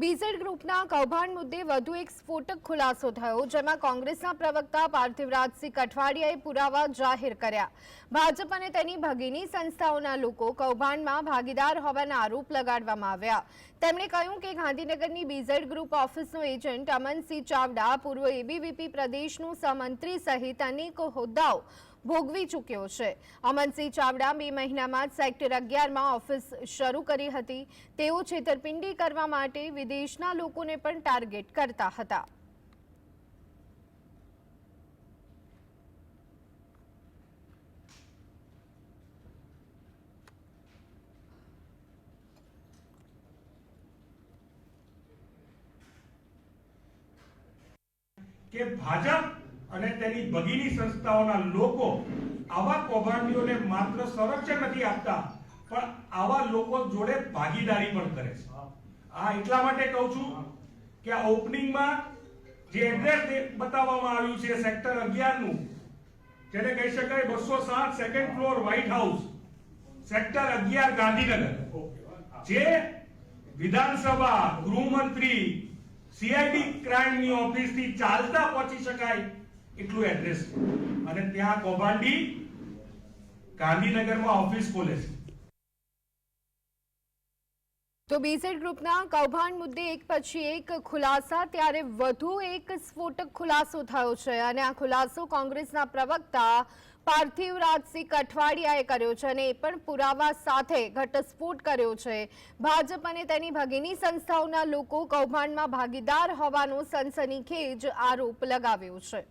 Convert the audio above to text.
BZ ગ્રુપના કૌભાંડ મુદ્દે વધુ એક સ્ફોટક ખુલાસો થયો, જેમાં કોંગ્રેસના પ્રવક્તા પાર્થિવરાજસિંહ કઠવાડિયાએ પુરાવા જાહેર કર્યા. ભાજપ અને તેની ભગીની સંસ્થાઓના લોકો કૌભાંડમાં ભાગીદાર હોવાના આરોપ લગાડવામાં આવ્યા. તેમણે કહ્યું કે ગાંધીનગરની બીઝેડ ગ્રુપ ઓફિસનો એજન્ટ અમનસિંહ ચાવડા પૂર્વ એબીવીપી પ્રદેશનું સહમંત્રી સહિત અનેક હોદ્દાઓ ભોગવી ચૂક્યો છે. અમનસિંહ ચાવડા બે મહિનામાં સેક્ટર અગિયારમાં ઓફિસ શરૂ કરી હતી. તેઓ છેતરપિંડી કરવા માટે વિદેશના લોકોને પણ ટાર્ગેટ કરતા હતા. ભાજપ અને તેની ભગીની સંસ્થાઓના લોકો આવા કૌભાંડીઓને માત્ર સંરક્ષણ નથી આપતા, પણ આવા લોકો જોડે ભાગીદારી પણ કરે છે. આ એટલા માટે કહું છું કે આ ઓપનિંગમાં જે એડ્રેસ બતાવવામાં આવ્યું છે, સેક્ટર 11 નું જેને કહી શકાય બસો સાત second floor White House sector અગિયાર ગાંધીનગર. જે વિધાનસભા ગૃહમંત્રી સીઆઈડી ક્રાઇમની ઓફિસથી ચાલતા પહોંચી શકાય એટલું એડ્રેસ અને ત્યાં કૌભાંડી ગાંધીનગરમાં ઓફિસ ખોલે છે. તો બીઝેડ ગ્રુપના કૌભાંડ મુદ્દે એક પછી એક ખુલાસા, ત્યારે વધુ એક સ્ફોટક ખુલાસો થયો છે. અને આ ખુલાસો કોંગ્રેસના પ્રવક્તા પાર્થિવ રાજસિંહ કઠવાડિયાએ કર્યો છે અને એ પણ પુરાવા સાથે ઘટસ્ફોટ કર્યો છે. ભાજપ અને તેની ભગીની સંસ્થાઓના લોકો કૌભાંડમાં ભાગીદાર હોવાનો સનસનીખેજ આરોપ લગાવ્યો છે.